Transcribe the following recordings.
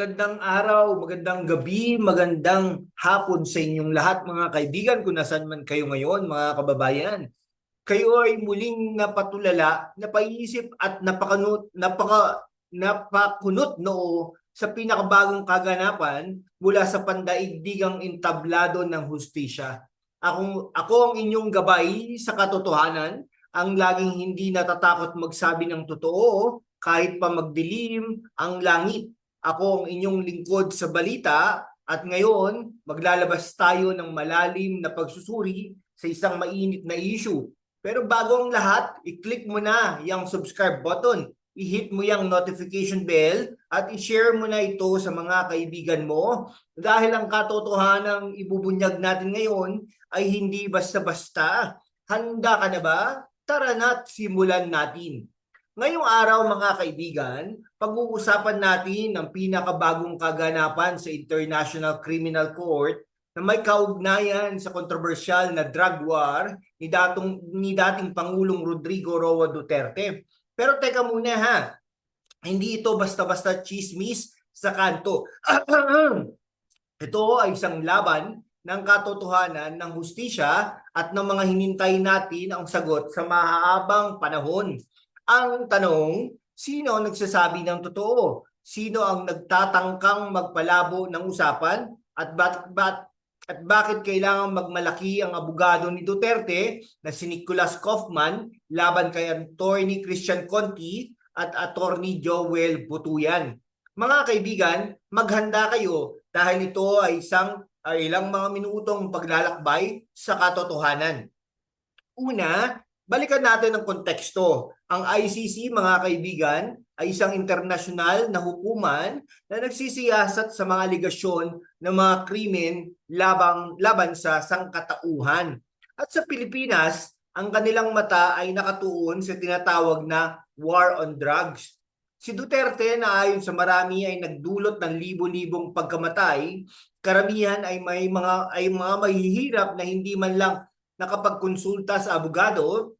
Magandang araw, magandang gabi, magandang hapon sa inyong lahat mga kaibigan kung nasan man kayo ngayon mga kababayan. Kayo ay muling napatulala, napaisip at napakanut, napaka, napakunot noo sa pinakabagong kaganapan mula sa pandaigdigang entablado ng hustisya. Ako, ako ang inyong gabay sa katotohanan, ang laging hindi natatakot magsabi ng totoo kahit pa magdilim ang langit ako ang inyong lingkod sa balita at ngayon maglalabas tayo ng malalim na pagsusuri sa isang mainit na issue. Pero bago ang lahat, i-click mo na yung subscribe button, i-hit mo yung notification bell at i-share mo na ito sa mga kaibigan mo dahil ang katotohanan ibubunyag natin ngayon ay hindi basta-basta. Handa ka na ba? Tara na't simulan natin. Ngayong araw mga kaibigan, pag-uusapan natin ang pinakabagong kaganapan sa International Criminal Court na may kaugnayan sa kontrobersyal na drug war ni, datong, ni dating Pangulong Rodrigo Roa Duterte. Pero teka muna ha, hindi ito basta-basta chismis sa kanto. ito ay isang laban ng katotohanan ng hustisya at ng mga hinintay natin ang sagot sa mahaabang panahon. Ang tanong, sino ang nagsasabi ng totoo? Sino ang nagtatangkang magpalabo ng usapan? At bat, bat, at bakit kailangan magmalaki ang abogado ni Duterte na si Nicolas Kaufman laban kay Attorney Christian Conti at Attorney Joel Butuyan? Mga kaibigan, maghanda kayo dahil ito ay isang ay ilang mga minutong paglalakbay sa katotohanan. Una, balikan natin ang konteksto. Ang ICC, mga kaibigan, ay isang internasyonal na hukuman na nagsisiyasat sa mga aligasyon ng mga krimen labang, laban sa sangkatauhan. At sa Pilipinas, ang kanilang mata ay nakatuon sa tinatawag na war on drugs. Si Duterte na ayon sa marami ay nagdulot ng libo-libong pagkamatay, karamihan ay may mga ay mga mahihirap na hindi man lang nakapagkonsulta sa abogado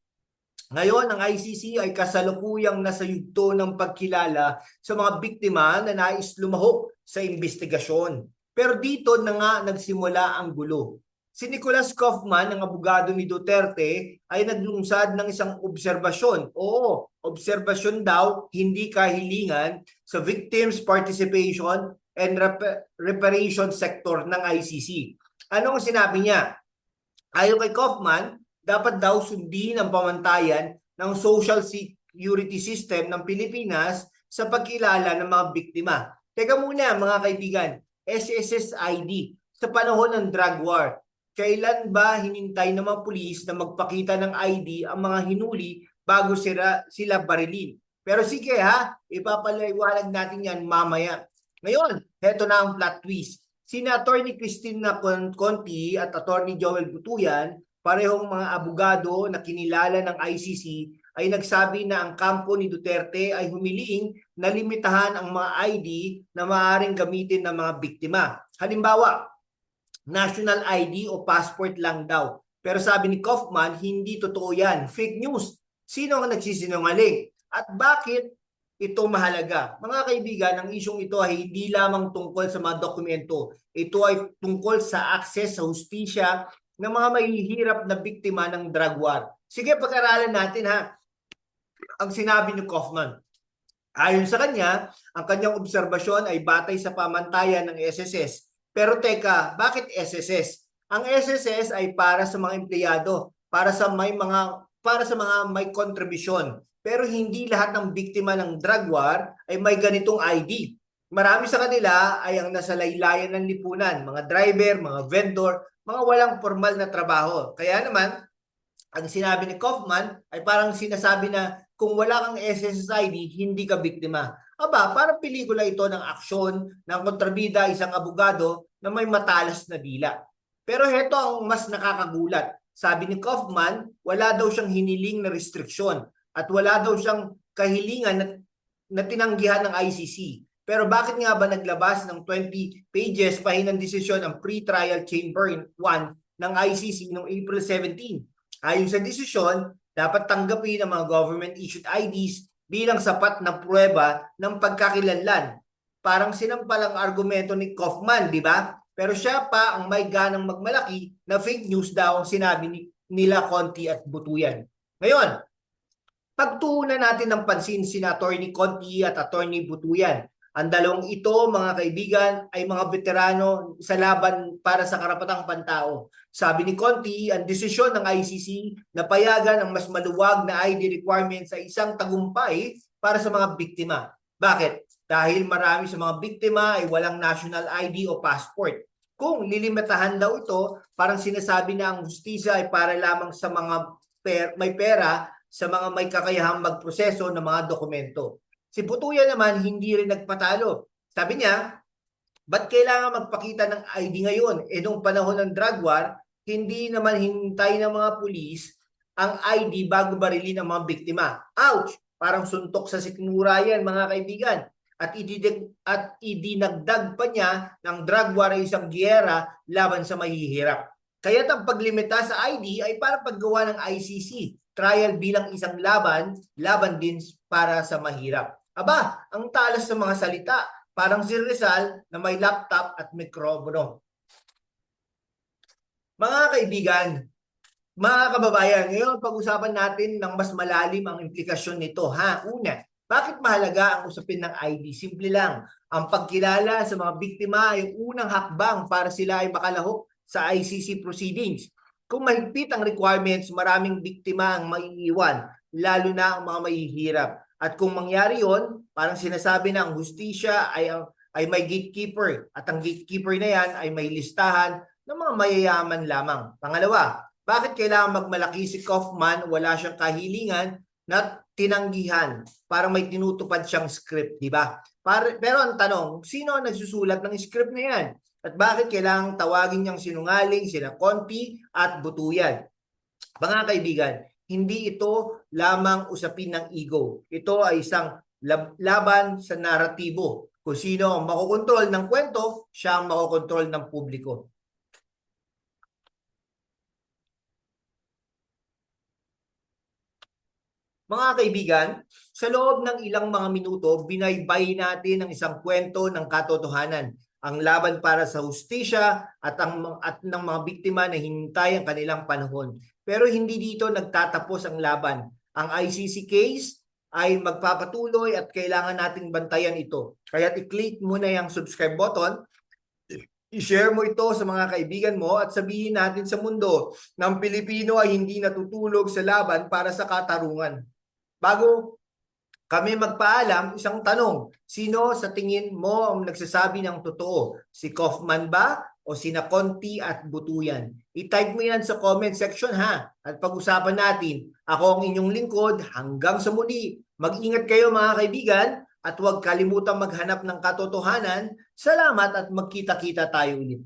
ngayon, ang ICC ay kasalukuyang nasa yugto ng pagkilala sa mga biktima na nais lumahok sa investigasyon. Pero dito na nga nagsimula ang gulo. Si Nicolas Kaufman, ang abogado ni Duterte, ay naglungsad ng isang obserbasyon. Oo, obserbasyon daw, hindi kahilingan sa victims participation and rep- reparation sector ng ICC. Anong sinabi niya? Ayon kay Kaufman, dapat daw sundin ang pamantayan ng social security system ng Pilipinas sa pagkilala ng mga biktima. Teka muna mga kaibigan, SSSID sa panahon ng drug war, kailan ba hinintay ng mga pulis na magpakita ng ID ang mga hinuli bago sila, sila barilin? Pero sige ha, ipapaliwanag natin yan mamaya. Ngayon, heto na ang plot twist. Sina Attorney Christina Conti at Attorney Joel Butuyan parehong mga abogado na kinilala ng ICC ay nagsabi na ang kampo ni Duterte ay humiling na limitahan ang mga ID na maaaring gamitin ng mga biktima. Halimbawa, national ID o passport lang daw. Pero sabi ni Kaufman, hindi totoo yan. Fake news. Sino ang nagsisinungaling? At bakit ito mahalaga? Mga kaibigan, ang isyong ito ay hindi lamang tungkol sa mga dokumento. Ito ay tungkol sa access sa hustisya ng mga mahihirap na biktima ng drug war. Sige, pag-aralan natin ha. Ang sinabi ni Kaufman. Ayon sa kanya, ang kanyang obserbasyon ay batay sa pamantayan ng SSS. Pero teka, bakit SSS? Ang SSS ay para sa mga empleyado, para sa may mga para sa mga may kontribusyon. Pero hindi lahat ng biktima ng drug war ay may ganitong ID. Marami sa kanila ay ang nasa laylayan ng lipunan, mga driver, mga vendor, mga walang formal na trabaho. Kaya naman, ang sinabi ni Kaufman ay parang sinasabi na kung wala kang SSID, hindi ka biktima. Aba, parang pelikula ito ng aksyon ng kontrabida isang abogado na may matalas na dila. Pero heto ang mas nakakagulat. Sabi ni Kaufman, wala daw siyang hiniling na restriksyon at wala daw siyang kahilingan na, na tinanggihan ng ICC. Pero bakit nga ba naglabas ng 20 pages pahinang desisyon ang pre-trial chamber 1 ng ICC noong April 17? Ayon sa desisyon, dapat tanggapin ang mga government-issued IDs bilang sapat na pruweba ng pagkakilanlan. parang sinampalang argumento ni Kaufman, di ba? Pero siya pa ang may ganang magmalaki na fake news daw ang sinabi ni, nila Conti at Butuyan. Ngayon, pagtuunan natin ng pansin si Attorney Conti at Attorney Butuyan. Ang dalawang ito, mga kaibigan, ay mga veterano sa laban para sa karapatang pantao. Sabi ni Conti, ang desisyon ng ICC na payagan ang mas maluwag na ID requirement sa isang tagumpay para sa mga biktima. Bakit? Dahil marami sa mga biktima ay walang national ID o passport. Kung lilimitahan daw ito, parang sinasabi na ang hustisya ay para lamang sa mga per- may pera sa mga may kakayahang magproseso ng mga dokumento. Si Butuya naman hindi rin nagpatalo. Sabi niya, ba't kailangan magpakita ng ID ngayon? E nung panahon ng drug war, hindi naman hintay ng mga pulis ang ID bago barilin ang mga biktima. Ouch! Parang suntok sa sikmura yan, mga kaibigan. At, ididig, at idinagdag pa niya ng drug war ay isang giyera laban sa mahihirap. Kaya ang paglimita sa ID ay para paggawa ng ICC. Trial bilang isang laban, laban din para sa mahirap. Aba, ang talas ng mga salita. Parang si Rizal na may laptop at mikrobono. Mga kaibigan, mga kababayan, ngayon pag-usapan natin ng mas malalim ang implikasyon nito. Ha? Una, bakit mahalaga ang usapin ng ID? Simple lang, ang pagkilala sa mga biktima ay unang hakbang para sila ay makalahok sa ICC proceedings. Kung mahigpit ang requirements, maraming biktima ang maiiwan, lalo na ang mga mahihirap. At kung mangyari yon, parang sinasabi na ang hustisya ay, ay may gatekeeper at ang gatekeeper na yan ay may listahan ng mga mayayaman lamang. Pangalawa, bakit kailangan magmalaki si Kaufman? Wala siyang kahilingan na tinanggihan. Parang may tinutupad siyang script, di ba? Pero ang tanong, sino ang nagsusulat ng script na yan? At bakit kailangang tawagin niyang sinungaling sila Conti at Butuyan? Mga kaibigan, hindi ito lamang usapin ng ego. Ito ay isang lab- laban sa naratibo. Kung sino ang makokontrol ng kwento, siya ang makokontrol ng publiko. Mga kaibigan, sa loob ng ilang mga minuto, binaybay natin ang isang kwento ng katotohanan. Ang laban para sa hustisya at, ang, at ng mga biktima na hintay ang kanilang panahon. Pero hindi dito nagtatapos ang laban. Ang ICC case ay magpapatuloy at kailangan nating bantayan ito. Kaya i-click mo na yung subscribe button, i-share mo ito sa mga kaibigan mo at sabihin natin sa mundo ng Pilipino ay hindi natutulog sa laban para sa katarungan. Bago kami magpaalam, isang tanong, sino sa tingin mo ang nagsasabi ng totoo? Si Kaufman ba o sina Conti at Butuyan? I-type mo yan sa comment section ha. At pag-usapan natin. Ako ang inyong lingkod. Hanggang sa muli. Mag-ingat kayo mga kaibigan at huwag kalimutang maghanap ng katotohanan. Salamat at magkita-kita tayo ulit.